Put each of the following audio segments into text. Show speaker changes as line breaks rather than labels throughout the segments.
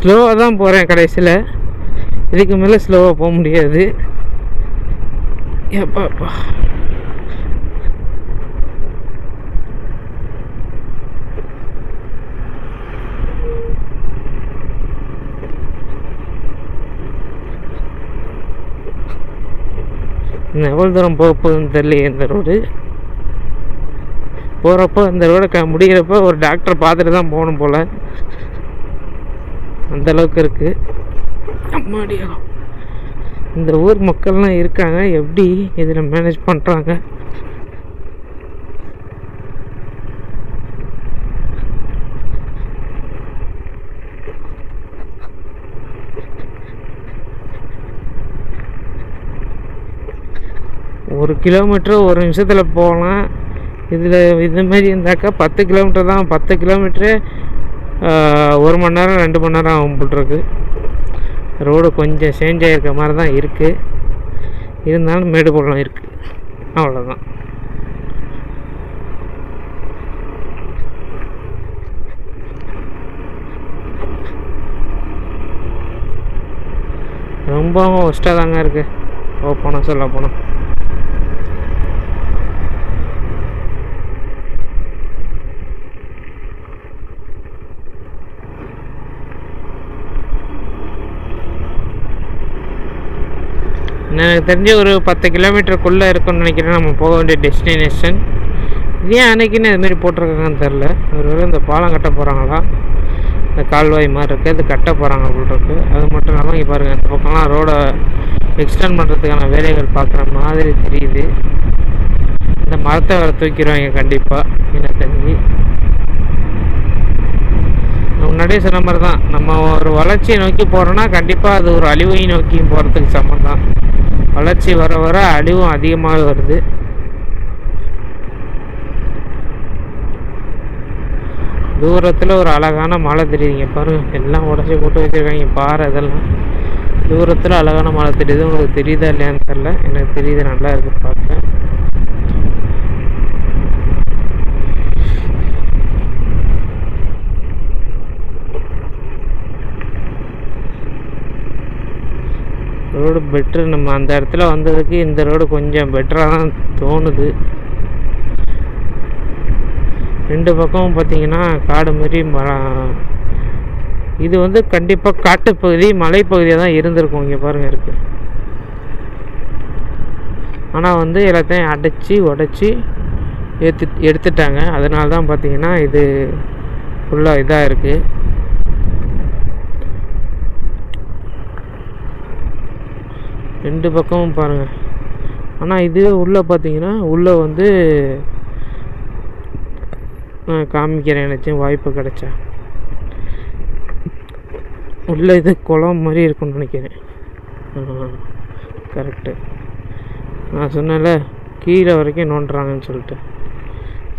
ஸ்லோவாக தான் போகிறேன் கடைசியில். இதுக்கு மேலே ஸ்லோவாக போக முடியாது. ஏப்பாப்பா இன்னும் எவ்வளோ தூரம் போக போகுதுன்னு தெரியல இந்த ரோடு போகிறப்போ இந்த ரோடை க முடிகிறப்போ ஒரு டாக்டர் பார்த்துட்டு தான் போகணும் போல். அந்த அளவுக்கு இருக்குது அம்மாடியா? இந்த ஊர் மக்கள்லாம் இருக்காங்க. எப்படி இதில் மேனேஜ் பண்ணுறாங்க ஒரு கிலோமீட்டர் ஒரு நிமிஷத்தில் போகலாம். இதில் இது மாதிரி இருந்தாக்கா பத்து கிலோமீட்டர் தான். பத்து கிலோமீட்டரு ஒரு மணி நேரம் ரெண்டு மணி நேரம் ஆகும் போட்டிருக்கு ரோடு கொஞ்சம் சேஞ்ச் ஆகிருக்க மாதிரி தான் இருக்குது இருந்தாலும் மேடு பள்ளம் இருக்குது அவ்வளோதான் ரொம்பவும் ஒஸ்ட்டாக தாங்க இருக்குது ஓ போனோம் சொல்ல போனோம். எனக்கு தெரிஞ்சு ஒரு பத்து கிலோமீட்டருக்குள்ளே இருக்கும்னு நினைக்கிறேன். நம்ம போக வேண்டிய டெஸ்டினேஷன் ஏன் அன்னைக்குன்னு இதுமாரி போட்டிருக்காங்கன்னு தெரில ஒருவேளை இந்த பாலம் கட்ட போகிறாங்களா இந்த கால்வாய் மாதிரி இருக்குது அது கட்ட போகிறாங்க போல் அது மட்டும் இல்லாமல் இங்கே பாருங்கள் இந்த பக்கம்லாம் ரோடை எக்ஸ்டெண்ட் பண்ணுறதுக்கான வேலைகள் பார்க்குற மாதிரி தெரியுது. இந்த மரத்தை வேறு தூக்கிடுவாங்க கண்டிப்பாக எனக்கு தெரிஞ்சு. முன்னாடியே சொன்ன மாதிரி தான் நம்ம ஒரு வளர்ச்சியை நோக்கி போகிறோன்னா கண்டிப்பாக அது ஒரு அழிவை நோக்கியும் போகிறதுக்கு சமம் தான் வளர்ச்சி வர வர அழிவும் அதிகமாக வருது. தூரத்தில் ஒரு அழகான மலை தெரியுதுங்க. பாருங்கள் எல்லாம் உடச்சி போட்டு வச்சுருக்காங்க. பாறை இதெல்லாம். தூரத்தில் அழகான மலை தெரியுது. உங்களுக்கு தெரியுதா இல்லையான்னு தெரில எனக்கு தெரியுது நல்லா இருக்குது பார்க்க ரோடு பெட்ரு நம்ம அந்த இடத்துல வந்ததுக்கு இந்த ரோடு கொஞ்சம் பெட்டராக தான் தோணுது. ரெண்டு பக்கமும் பார்த்தீங்கன்னா காடு மாதிரி மரம் இது வந்து கண்டிப்பாக காட்டுப்பகுதி மலைப்பகுதியாக தான் இருந்திருக்கும் இங்கே பாருங்கள் இருக்குது ஆனால் வந்து எல்லாத்தையும் அடைச்சி உடச்சி எடுத்து எடுத்துட்டாங்க. அதனால தான் பார்த்தீங்கன்னா இது ஃபுல்லாக இதாக இருக்குது ரெண்டு பக்கமும் பாருங்கள் ஆனால் இதுவே உள்ளே பார்த்தீங்கன்னா உள்ளே வந்து நான் காமிக்கிறேன் நினச்சேன் வாய்ப்பு கிடைச்சா. உள்ளே இது குளம் மாதிரி இருக்கும்னு நினைக்கிறேன். கரெக்டு நான் சொன்னேன்ல கீழே வரைக்கும் நோண்டுறாங்கன்னு சொல்லிட்டு.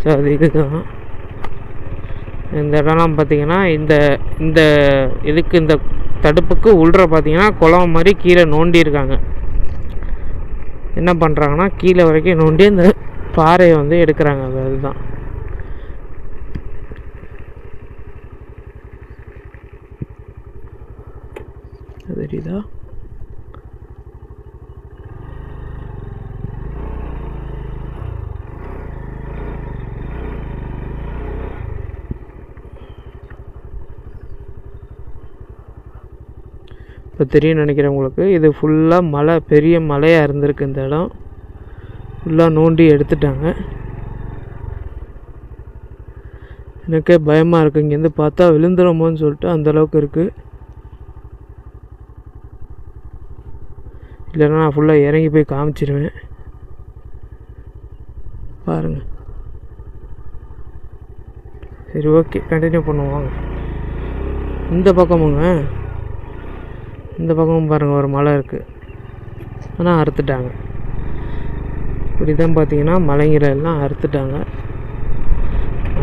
ஸோ அது இதுதான். இந்த இடம்லாம் பார்த்தீங்கன்னா இந்த இந்த இதுக்கு இந்த தடுப்புக்கு உள்ற பார்த்தீங்கன்னா குளம் மாதிரி கீழே நோண்டியிருக்காங்க என்ன பண்ணுறாங்கன்னா கீழே வரைக்கும் நோண்டி அந்த பாறையை வந்து எடுக்கிறாங்க. அது அதுதான். தெரியுதா? இப்போ தெரியும் நினைக்கிறேன் உங்களுக்கு. இது ஃபுல்லாக மலை பெரிய மலையாக இருந்திருக்கு இந்த இடம். ஃபுல்லாக நோண்டி எடுத்துட்டாங்க. எனக்கே பயமாக இருக்குது இங்கேருந்து பார்த்தா விழுந்துருமோன்னு சொல்லிட்டு அந்த அளவுக்கு இருக்குது இல்லைன்னா நான் ஃபுல்லாக இறங்கி போய் காமிச்சிருவேன். பாருங்கள் சரி ஓகே கண்டினியூ பண்ணுவாங்க இந்த பக்கமுங்க. இந்த பக்கமும் பாருங்கள் ஒரு மலை இருக்குது ஆனால் அறுத்துட்டாங்க. இப்படி தான் பார்த்தீங்கன்னா மலைங்களை எல்லாம் அறுத்துட்டாங்க.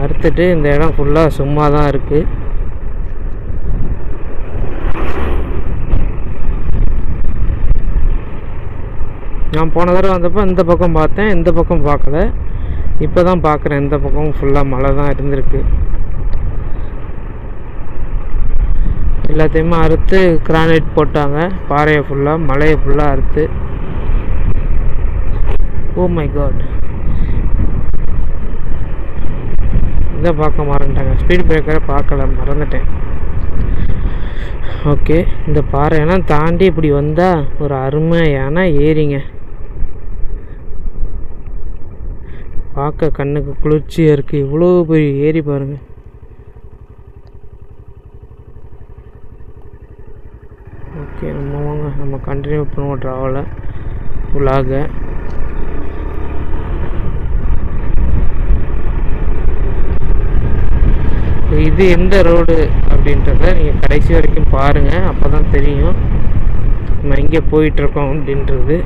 அறுத்துட்டு இந்த இடம் ஃபுல்லாக சும்மா தான் இருக்குது நான் போன தடவை வந்தப்போ இந்த பக்கம் பார்த்தேன் இந்த பக்கம் பார்க்கல. இப்போ தான் பார்க்குறேன் இந்த பக்கம் ஃபுல்லாக மழை தான் இருந்திருக்கு. எல்லாத்தையுமே அறுத்து கிரானைட் போட்டாங்க. பாறையை ஃபுல்லாக மலையை ஃபுல்லாக அறுத்து. ஓ மை காட் இதை பார்க்க மறந்துட்டாங்க. ஸ்பீட் பிரேக்கரை பார்க்கல மறந்துட்டேன். ஓகே இந்த பாறையெல்லாம் தாண்டி இப்படி வந்தால் ஒரு அருமையான ஏரிங்க. பார்க்க கண்ணுக்கு குளிர்ச்சியாக இருக்குது இவ்வளோ பெரிய ஏரி பாருங்கள் ஓகே நம்ம வாங்க நம்ம கண்டினியூ பண்ணுவோம் ட்ராவலை உலாக இது எந்த ரோடு அப்படின்றத நீங்கள் கடைசி வரைக்கும் பாருங்கள் அப்போ தான் தெரியும். நம்ம எங்கே போயிட்டுருக்கோம் அப்படின்றது.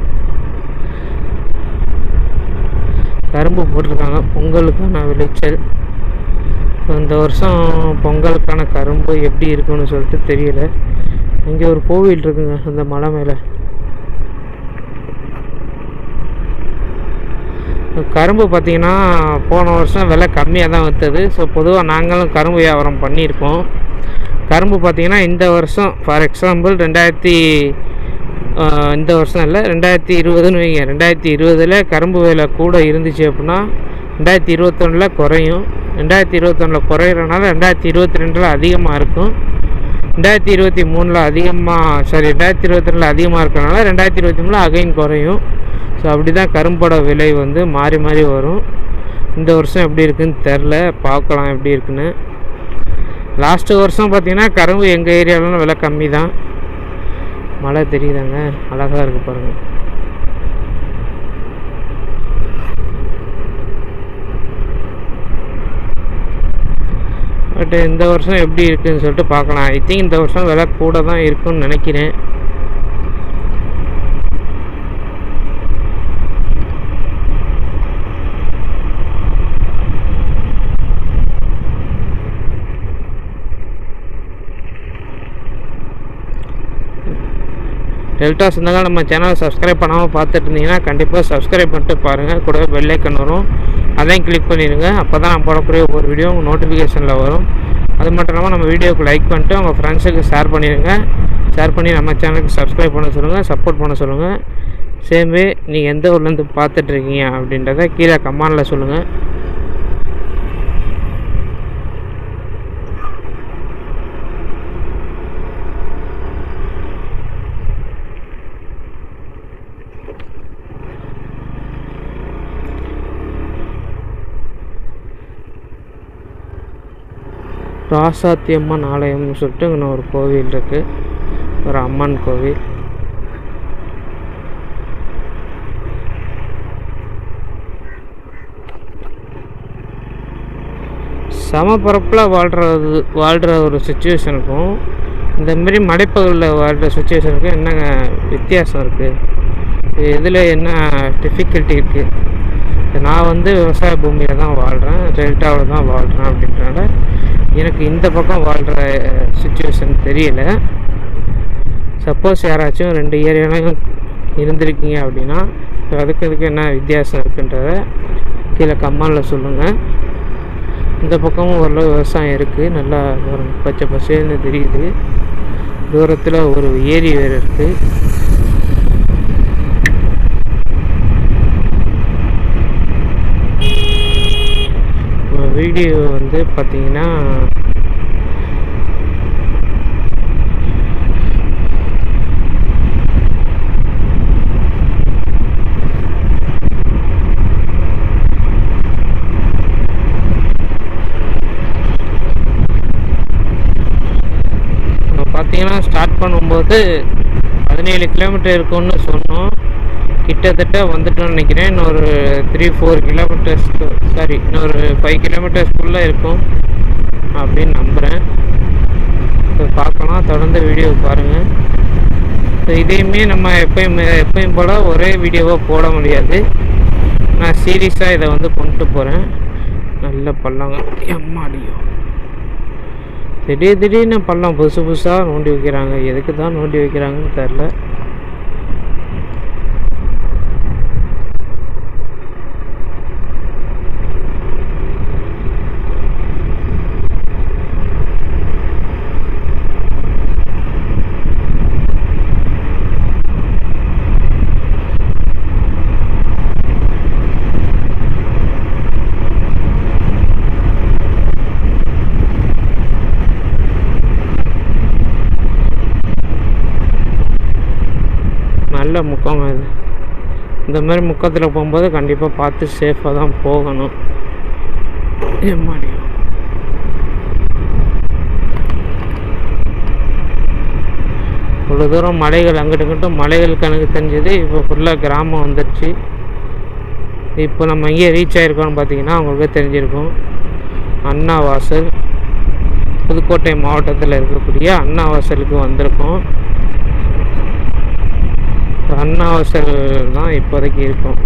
கரும்பு போட்டிருக்காங்க. பொங்கலுக்கான விளைச்சல். இந்த வருஷம் பொங்கலுக்கான கரும்பு எப்படி இருக்குன்னு சொல்லிட்டு தெரியல. இங்கே ஒரு கோவில் இருக்குங்க அந்த மலை மேலே. கரும்பு பார்த்தீங்கன்னா போன வருஷம் விலை கம்மியாக தான் விற்றுது ஸோ பொதுவாக நாங்களும் கரும்பு வியாபாரம் பண்ணியிருக்கோம். கரும்பு பார்த்தீங்கன்னா இந்த வருஷம் ஃபார் எக்ஸாம்பிள் ரெண்டாயிரத்தி இந்த வருஷம் இல்லை ரெண்டாயிரத்தி இருபதுன்னு வைங்க. ரெண்டாயிரத்தி இருபதில் கரும்பு விலை கூட இருந்துச்சு அப்படின்னா ரெண்டாயிரத்தி இருபத்தொன்னில் குறையும். ரெண்டாயிரத்தி இருபத்தொன்னில் குறையிறனால ரெண்டாயிரத்தி இருபத்தி ரெண்டில் அதிகமாக இருக்கும். ரெண்டாயிரத்தி இருபத்தி மூணில் அதிகமாக சாரி ரெண்டாயிரத்தி இருபத்தி ரெண்டில் அதிகமாக இருக்கிறனால ரெண்டாயிரத்தி இருபத்தி மூணில் அகைன் குறையும். ஸோ அப்படி தான் கரும்போட விலை வந்து மாறி மாறி வரும். இந்த வருஷம் எப்படி இருக்குன்னு தெரில பார்க்கலாம் எப்படி இருக்குன்னு. லாஸ்ட்டு வருஷம் பார்த்தீங்கன்னா கரும்பு எங்கள் ஏரியாவிலும் விலை கம்மி தான் மழை தெரியுதாங்க? அழகாக இருக்குது பாருங்கள் பட் இந்த வருஷம் எப்படி இருக்குன்னு சொல்லிட்டு பார்க்கலாம். ஐ திங்க் இந்த வருஷம் விலை கூட தான் இருக்குன்னு நினைக்கிறேன். டெல்டா சொந்தங்கள் நம்ம சேனலை சப்ஸ்கிரைப் பண்ணாமல் பார்த்துட்டு இருந்தீங்கன்னா கண்டிப்பாக சப்ஸ்கிரைப் பண்ணிட்டு பாருங்கள் கூட பெல் வரும். அதையும் கிளிக் பண்ணிடுங்க. அப்போ தான் நான் போடக்கூடிய ஒவ்வொரு வீடியோ உங்கள் நோட்டிஃபிகேஷனில் வரும். அது மட்டும் இல்லாமல் நம்ம வீடியோக்கு லைக் பண்ணிட்டு உங்கள் ஃப்ரெண்ட்ஸுக்கு ஷேர் பண்ணிடுங்க. ஷேர் பண்ணி நம்ம சேனலுக்கு சப்ஸ்கிரைப் பண்ண சொல்லுங்கள் சப்போர்ட் பண்ண சொல்லுங்கள் சேம்வே நீங்கள் எந்த ஊர்லேருந்து பார்த்துட்ருக்கீங்க அப்படின்றத கீழே கமெண்டில் சொல்லுங்கள் ராசாத்தி அம்மன் ஆலயம்னு சொல்லிட்டு இங்கே ஒரு கோவில் இருக்குது ஒரு அம்மன் கோவில். சமப்பரப்பில் வாழ்கிறது வாழ்கிற ஒரு சுச்சுவேஷனுக்கும் இந்தமாரி மலைப்பகுதியில் வாழ்கிற சுச்சுவேஷனுக்கும் என்னங்க வித்தியாசம் இருக்குது இதில் என்ன டிஃபிகல்ட்டி இருக்குது நான் வந்து விவசாய பூமியில் தான் வாழ்கிறேன் டெல்டாவில் தான் வாழ்கிறேன் அப்படின்றனால எனக்கு இந்த பக்கம் வாழ்கிற சுச்சுவேஷன் தெரியல. சப்போஸ் யாராச்சும் ரெண்டு ஏரியாலையும் இருந்திருக்கீங்க அப்படின்னா அதுக்கு இதுக்கு என்ன வித்தியாசம் இருக்குன்றத கீழே கம்மாலில் சொல்லுங்கள் இந்த பக்கமும் ஓரளவு விவசாயம் இருக்குது நல்லா பச்சை பசேன்னு தெரியுது. தூரத்தில் ஒரு ஏரி வேறு இருக்குது வீடியோ வந்து பார்த்தீங்கன்னா பார்த்தீங்கன்னா ஸ்டார்ட் பண்ணும்போது பதினேழு கிலோமீட்டர் இருக்கும்னு சொன்னோம். கிட்டத்தட்ட வந்துட்டோம்னு நினைக்கிறேன். இன்னொரு த்ரீ ஃபோர் கிலோமீட்டர்ஸ் சாரி இன்னொரு ஃபைவ் கிலோமீட்டர்ஸ்க்குள்ளே இருக்கும் அப்படின்னு நம்புகிறேன் ஸோ பார்க்கலாம். தொடர்ந்து வீடியோ பாருங்கள் ஸோ இதையுமே நம்ம எப்பயும் எப்பயும் போல் ஒரே வீடியோவாக போட முடியாது. நான் சீரியஸாக இதை வந்து கொண்டு போகிறேன் நல்ல பள்ளங்க. எம்மாடியோ. திடீர் திடீர்னு பள்ளம் புதுசு புதுசாக நோண்டி வைக்கிறாங்க. எதுக்கு தான் நோண்டி வைக்கிறாங்கன்னு தெரில நல்ல முக்கங்க இது. இந்த மாதிரி முக்கத்தில் போகும்போது கண்டிப்பாக பார்த்து சேஃபாக தான் போகணும். எம்மாடி இவ்வளோ தூரம் மலைகள் அங்கிட்டு இங்கிட்டும் மலைகள் கணக்கு தெரிஞ்சது. இப்போ ஃபுல்லாக கிராமம் வந்துடுச்சு இப்போ நம்ம எங்கே ரீச் ஆகிருக்கோம்னு பார்த்தீங்கன்னா உங்களுக்கு தெரிஞ்சிருக்கும். அண்ணா வாசல் புதுக்கோட்டை மாவட்டத்தில் இருக்கக்கூடிய அண்ணா வாசலுக்கு வந்திருக்கோம். அண்ணா வாசல் தான் இப்போதைக்கு இருக்கும்.